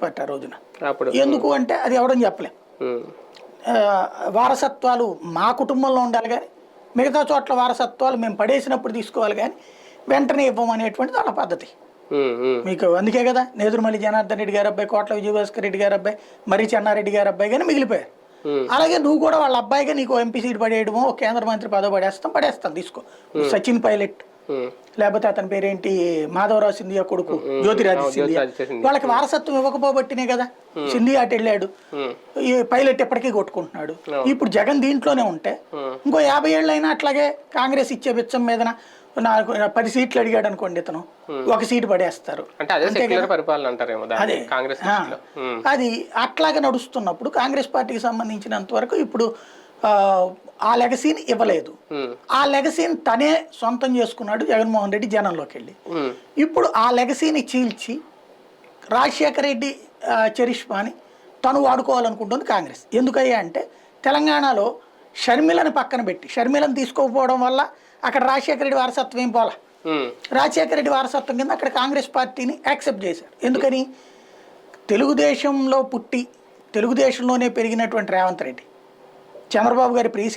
Party ఆ రోజున. ఎందుకు అంటే అది ఎవడని చెప్పలేం. వారసత్వాలు మా కుటుంబంలో ఉండాలి కానీ మిగతా చోట్ల వారసత్వాలు మేము పడేసినప్పుడు తీసుకోవాలి కానీ వెంటనే ఇవ్వమనేటువంటిది వాళ్ళ పద్ధతి. మీకు అందుకే కదా నేదురుమల్లి జనార్దన్ రెడ్డి గారి అబ్బాయి కోట్ల విజయభాస్కర్ రెడ్డి గారి అబ్బాయి మరి చెన్నారెడ్డి గారి అబ్బాయి కానీ మిగిలిపోయారు. అలాగే నువ్వు కూడా వాళ్ళ అబ్బాయిగా నీకు ఎంపీ సీట్ పడేయడమో కేంద్ర మంత్రి పదవి పడేస్తాం పడేస్తాం తీసుకో. సచిన్ పైలట్. లేకపోతే అతని పేరేంటి? మాధవరావు సింధియా కొడుకు జ్యోతిరాజ్ సింధియా. వాళ్ళకి వారసత్వం ఇవ్వకపోబట్టినే కదా. సింధియా అటు వెళ్ళాడు. ఈ పైలట్ ఎప్పటికీ కొట్టుకుంటున్నాడు. ఇప్పుడు జగన్ దీంట్లోనే ఉంటే ఇంకో యాభై ఏళ్ళు అయినా అట్లాగే కాంగ్రెస్ ఇచ్చే బిచ్చం మీదన నాకు పది సీట్లు అడిగాడు అనుకోండి ఇతను. ఒక సీటు పడేస్తారు. అది అట్లాగే నడుస్తున్నప్పుడు కాంగ్రెస్ పార్టీకి సంబంధించినంత వరకు ఇప్పుడు ఆ, లెగసీని ఇవ్వలేదు. ఉమ్, ఆ లెగసీని తనే సొంతం చేసుకున్నాడు జగన్మోహన్ రెడ్డి జనంలోకి వెళ్ళి ఉమ్, ఇప్పుడు ఆ లెగసీని చీల్చి రాజశేఖర రెడ్డి చరిష్మాని తను వాడుకోవాలనుకుంటుంది కాంగ్రెస్. ఎందుకయ్యా అంటే తెలంగాణలో షర్మిలను పక్కన పెట్టి షర్మిలను తీసుకోకపోవడం వల్ల అక్కడ రాజశేఖర రెడ్డి వారసత్వం ఏం పోలా? ఉమ్, రాజశేఖర రెడ్డి వారసత్వం కింద అక్కడ కాంగ్రెస్ పార్టీని యాక్సెప్ట్ చేశారు. ఎందుకని? తెలుగుదేశంలో పుట్టి తెలుగుదేశంలోనే పెరిగినటువంటి రేవంత్ రెడ్డి. చంద్రబాబు గారి ప్రీసి